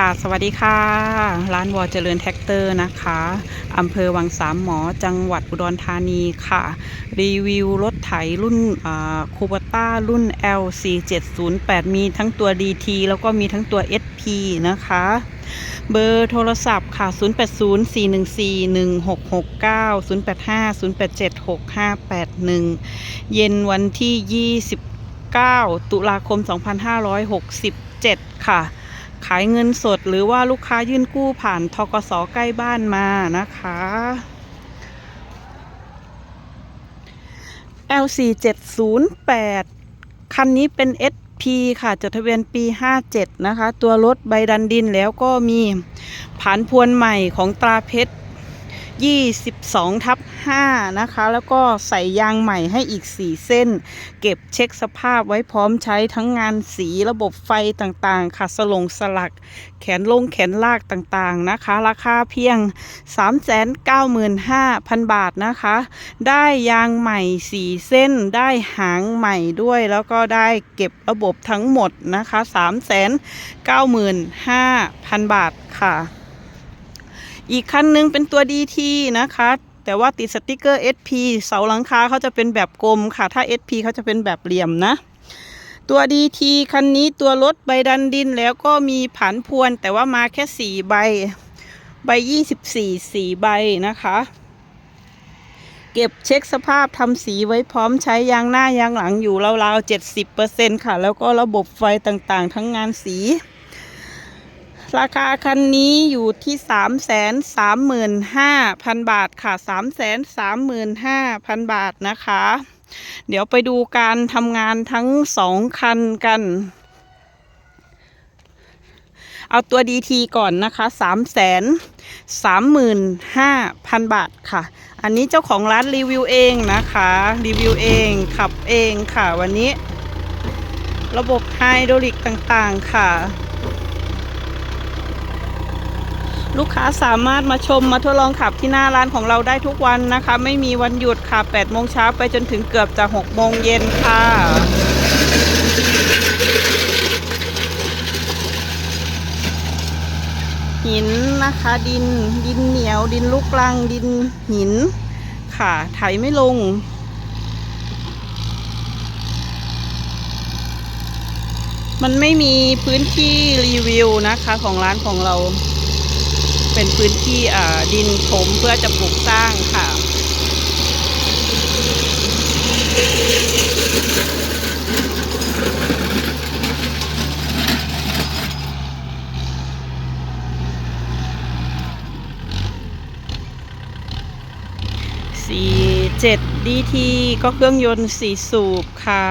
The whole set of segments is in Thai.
ค่ะ สวัสดีค่ะ ร้านวอเจริญแท็กเตอร์นะคะอำเภอวังสามหมอจังหวัดอุดรธานีค่ะ รีวิวรถไถรุ่นคูปต้ารุ่น L4708 มีทั้งตัว DT แล้วก็มีทั้งตัว SP นะคะ เบอร์โทรศัพท์ค่ะ 0804141669 0850876581 เย็นวันที่ 29 ตุลาคม 2567 ค่ะ ขายเงินสดหรือว่าลูกค้ายื่นกู้ผ่านทกสใกล้บ้านมา นะคะ L4 708 คันนี้เป็น SP ค่ะ จดทะเบียนปี 57 นะคะ ตัวรถใบดันดินแล้วก็มีผ่านพวนใหม่ของตราเพชร 22ทับ5นะคะ แล้วก็ใส่ยางใหม่ให้อีก 4 เส้น เก็บเช็คสภาพไว้พร้อมใช้ทั้งงานสีระบบไฟต่างๆ ค่ะ สลงสลัก แขนลงแขนลากต่างๆนะคะ ราคาเพียง 395,000 บาทนะคะ ได้ยางใหม่ 4 เส้นได้หางใหม่ด้วย แล้วก็ได้เก็บระบบทั้งหมดนะคะ 395,000 บาทค่ะ อีกคันหนึงเป็นตัว DT นะคะ แต่ว่าติดสติกเกอร์ SP เสาหลังคาเขาจะเป็นแบบกลมค่ะ ถ้า SP เขาจะเป็นแบบเหลี่ยมนะ ตัว DT คันนี้ตัวรถใบดันดินแล้วก็มีผันพวน แต่ว่ามาแค่ 4 ใบ ใบ 24 4 ใบนะคะเก็บเช็คสภาพทำสีไว้พร้อมใช้ยางหน้ายางหลังอยู่ราวๆ 70%ค่ะ แล้วก็ระบบไฟต่างๆ ทั้งงานสี ราคาคันนี้อยู่ที่3 3 5 0 0 0บาทค่ะ3 3 5 0 0 0บาทนะคะ เดี๋ยวไปดูการทำงานทั้งสองคันกัน เอาตัว DT ก่อนนะคะ3 3 5 0 0 0บาทค่ะ อันนี้เจ้าของร้านรีวิวเองนะคะ รีวิวเองขับเองค่ะวันนี้ ระบบไฮดรอลิกต่างๆค่ะ ลูกค้าสามารถมาชมมาทดลองขับที่หน้าร้านของเราได้ทุกวันนะคะ ไม่มีวันหยุดค่ะ8โมงเช้าไปจนถึงเกือบจะ6โมงเย็นค่ะหินนะคะดินดินเหนียวดินลูกลังดินหิน ค่ะไถไม่ลง มันไม่มีพื้นที่รีวิวนะคะของร้านของเรา เป็นพื้นที่ดินถมเพื่อจะปลูกสร้างค่ะสี่เจ็ดดีทีก็เครื่องยนต์สี่สูบค่ะ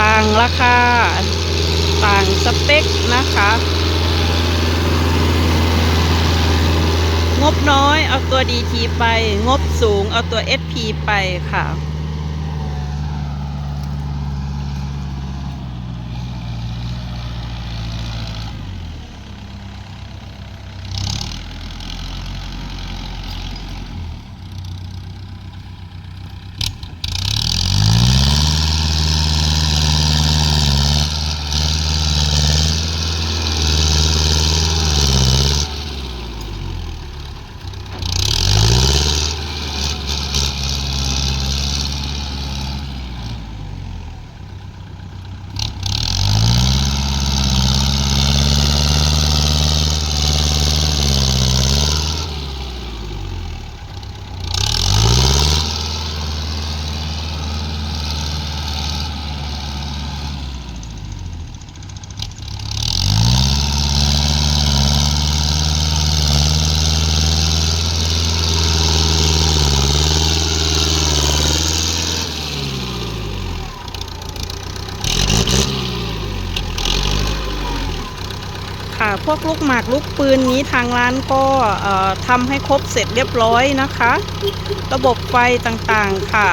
ต่างราคา ต่างสเปคนะคะ งบน้อยเอาตัว DT ไป งบสูงเอาตัว SP ไปค่ะ พวกลูกหมากลูกปืนนี้ทางร้านก็ทำให้ครบเสร็จเรียบร้อยนะคะ ระบบไฟต่างๆค่ะ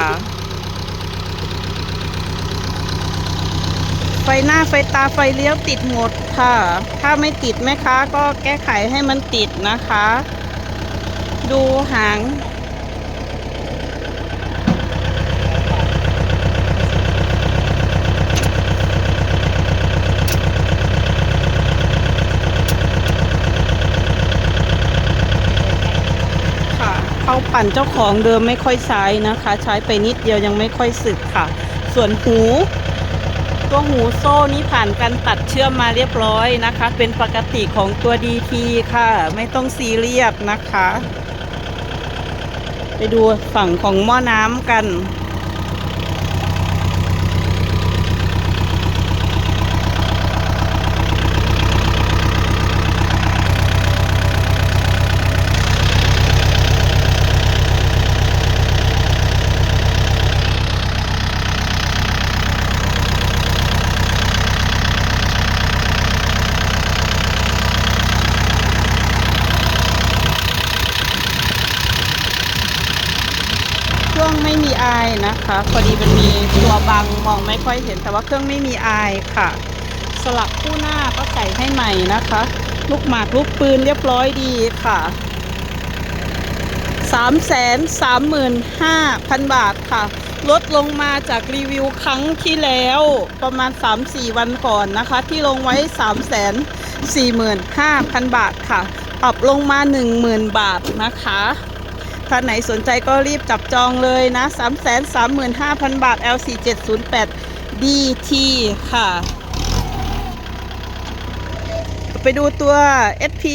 ไฟหน้าไฟตาไฟเลี้ยวติดหมดค่ะ ถ้าไม่ติดแม่ค้าก็แก้ไขให้มันติดนะคะ ดูหาง ปั่ นเจ้าของเดิมไม่ค่อยใช้นะคะ ใช้ไปนิดเดียวยังไม่ค่อยสึกค่ะ ส่วนหู ตัวหูโซ่นี้ผ่านการตัดเชื่อมมาเรียบร้อยนะคะ เป็นปกติของตัว DT ค่ะ ไม่ต้องซีเรียสนะคะ ไปดูฝั่งของหม้อน้ำกัน ไม่มีอายนะคะ พอดีมันมีตัวบังมองไม่ค่อยเห็น แต่ว่าเครื่องไม่มีอายค่ะ สลักคู่หน้าก็ใส่ให้ใหม่นะคะ ลูกหมากลูกปืนเรียบร้อยดีค่ะ3 3 5 0 0 0 บาทค่ะ ลดลงมาจากรีวิวครั้งที่แล้วประมาณ 3-4 วันก่อนนะคะ ที่ลงไว้ 3 4 5 0 0 0 บาทค่ะ ปรับลงมา 10,000 บาทนะคะ ถ้าไหนสนใจก็รีบจับจองเลยนะ 335,000 บาท LC708 DT ค่ะ ไปดูตัว SP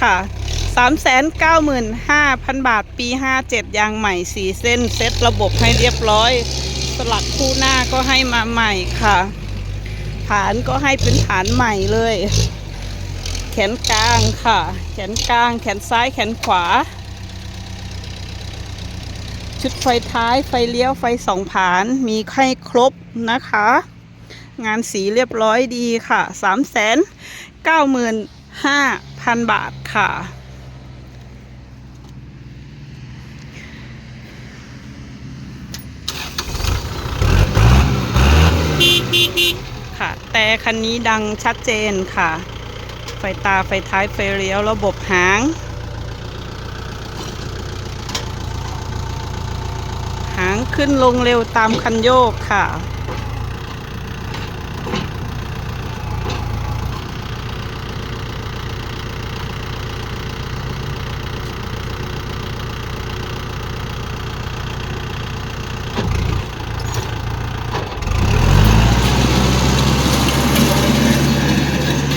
ค่ะ395,000 บาท ปี 57 ยางใหม่ 4 เส้น เซ็ตระบบให้เรียบร้อย สลักคู่หน้าก็ให้มาใหม่ค่ะ ฐานก็ให้เป็นฐานใหม่เลย แขนกลางค่ะ แขนกลาง แขนซ้าย แขนขวา ชุดไฟท้ายไฟเลี้ยวไฟสองผานมีให้ครบนะคะ งานสีเรียบร้อยดีค่ะ3 9 5 0 0 0บาทค่ะ ค่ะ แต่คันนี้ดังชัดเจนค่ะ ไฟตาไฟท้ายไฟเลี้ยวระบบหาง หาง ขึ้นลงเร็วตามคันโยกค่ะ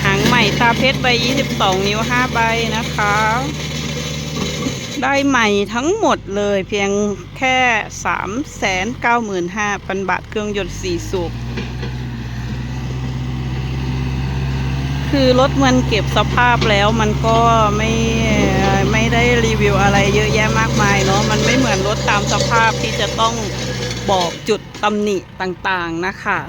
หางใหม่ตาเพชรใบ 22 นิ้ว 5 ใบนะคะ ได้ใหม่ทั้งหมดเลยเพียงแค่ 395,000 บาทเครื่องยนต์4สูบคือรถมันเก็บสภาพแล้วมันก็ไม่ไม่ได้รีวิวอะไรเยอะแยะมากมายเนาะมันไม่เหมือนรถตามสภาพที่จะต้องบอกจุดตำหนิต่างๆนะคะ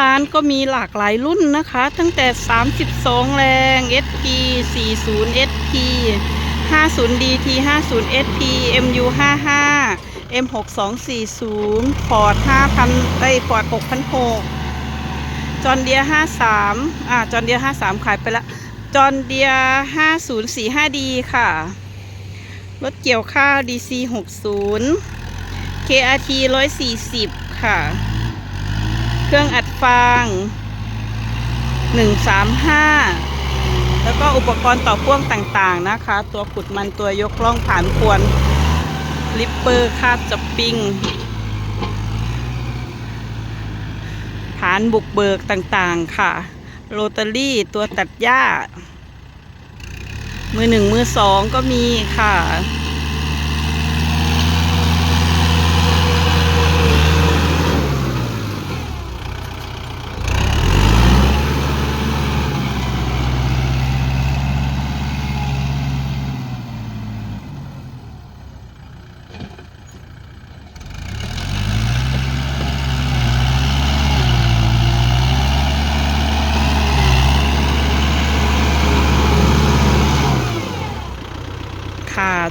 ร้านก็มีหลากหลายรุ่นนะคะ ตั้งแต่ 32 แรง SP 40 SP 50 DT 50 SP MU 55 M 6240 Ford 5,000ไอ้ย Ford 6,600จอนเดีย53อ่าจอนเดีย53 ขายไปละจอนเดีย5045 d ค่ะ รถเกี่ยวข้าว DC 60 KRT 140 ค่ะ เครื่องอัดฟาง135 แล้วก็อุปกรณ์ต่อพ่วงต่างๆนะคะ ตัวขุดมันตัวยกล่องผ่านควนลิปเปอร์คาดจับปิงฐานบุกเบิกต่างๆค่ะโรตารี่ตัวตัดหญ้า มือหนึ่งมือสองก็มีค่ะ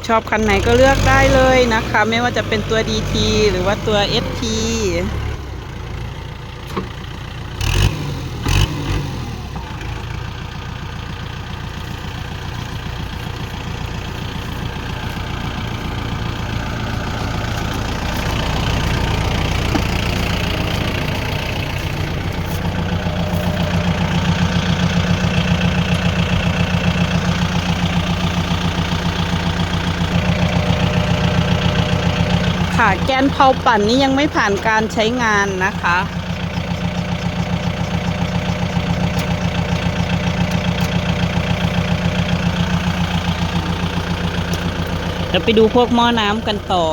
ชอบคันไหนก็เลือกได้เลยนะคะ ไม่ว่าจะเป็นตัว DT หรือว่าตัว ST ค่ะ แกนเผาปั่นนี้ยังไม่ผ่านการใช้งานนะคะ เดี๋ยวไปดูพวกหม้อน้ำกันต่อ